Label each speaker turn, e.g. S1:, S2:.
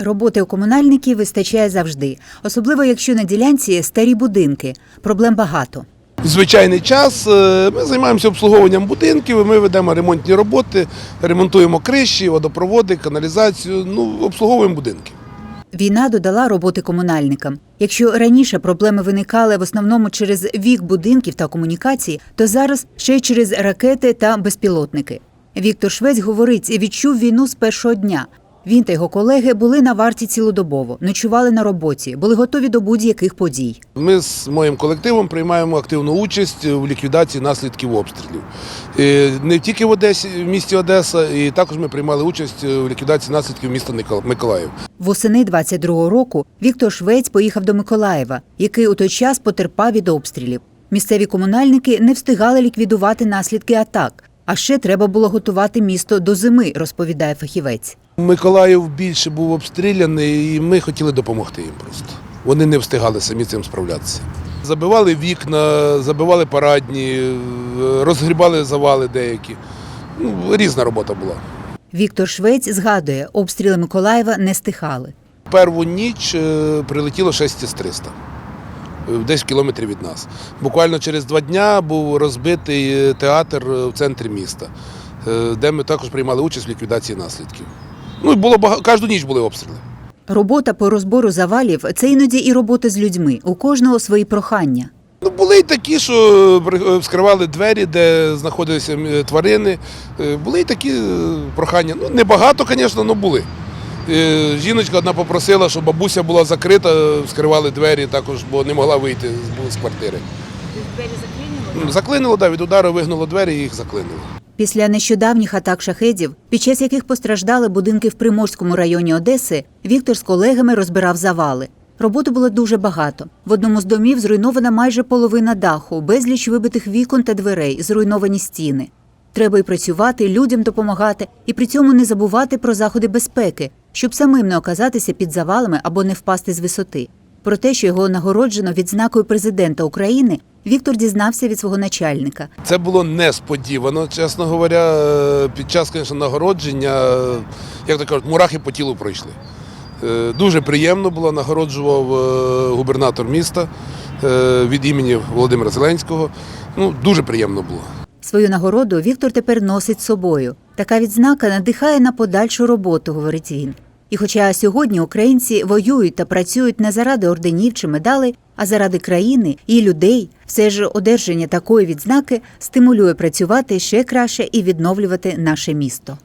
S1: Роботи у комунальників вистачає завжди, особливо якщо на ділянці старі будинки. Проблем багато.
S2: Звичайний час е, ми займаємося обслуговуванням будинків, ми ведемо ремонтні роботи, ремонтуємо криші, водопроводи, каналізацію, ну, обслуговуємо будинки.
S1: Війна додала роботи комунальникам. Якщо раніше проблеми виникали в основному через вік будинків та комунікацій, то зараз ще й через ракети та безпілотники. Віктор Швець говорить, відчув війну з першого дня. Він та його колеги були на варті цілодобово, ночували на роботі, були готові до будь-яких подій.
S2: Ми з моїм колективом приймаємо активну участь в ліквідації наслідків обстрілів. Е, Не тільки в Одесі, в місті Одеса, і також ми приймали участь в ліквідації наслідків міста Миколаїв.
S1: Восени 22-го року Віктор Швець поїхав до Миколаєва, який у той час потерпав від обстрілів. Місцеві комунальники не встигали ліквідувати наслідки атак. А ще треба було готувати місто до зими, розповідає фахівець.
S2: Миколаїв більше був обстріляний, і ми хотіли допомогти їм просто. Вони не встигали самі цим справлятися. Забивали вікна, забивали парадні, розгрібали завали деякі. Ну, різна робота була.
S1: Віктор Швець згадує, обстріли Миколаєва не стихали.
S2: Перву ніч е, прилетіло 6 з 300, е, десь кілометрів від нас. Буквально через два дня був розбитий е, театр е, в центрі міста, е, де ми також приймали участь в ліквідації наслідків. Ну і було багато, кожну ніч були обстріли.
S1: Робота по розбору завалів це іноді і робота з людьми. У кожного свої прохання.
S2: Ну, були й такі, що вскривали двері, де знаходилися тварини. Були й такі прохання. Ну, небагато, звісно, але були. Е, Жіночка одна попросила, щоб бабуся була закрита, вскривали двері також, бо не могла вийти з- квартири. Двері заклинило? Заклинило, так, від удару вигнуло двері і їх заклинило.
S1: Після нещодавніх атак шахедів, під час яких постраждали будинки в Приморському районі Одеси, Віктор з колегами розбирав завали. Роботи було дуже багато. В одному з домів зруйнована майже половина даху, безліч вибитих вікон та дверей, зруйновані стіни. Треба і працювати, людям допомагати, і при цьому не забувати про заходи безпеки, щоб самим не оказатися під завалами або не впасти з висоти. Про те, що його нагороджено відзнакою президента України, Віктор дізнався від свого начальника.
S2: Це було несподівано, чесно говоря. Е, Під час, звісно, нагородження, е, як то кажуть, мурахи по тілу пройшли. Е, Дуже приємно було, нагороджував губернатор міста від імені Володимира Зеленського. Ну, дуже приємно було.
S1: Свою нагороду Віктор тепер носить з собою. Така відзнака надихає на подальшу роботу, говорить він. І хоча сьогодні українці воюють та працюють не заради орденів чи медалей, а заради країни і людей, все ж одержання такої відзнаки стимулює працювати ще краще і відновлювати наше місто.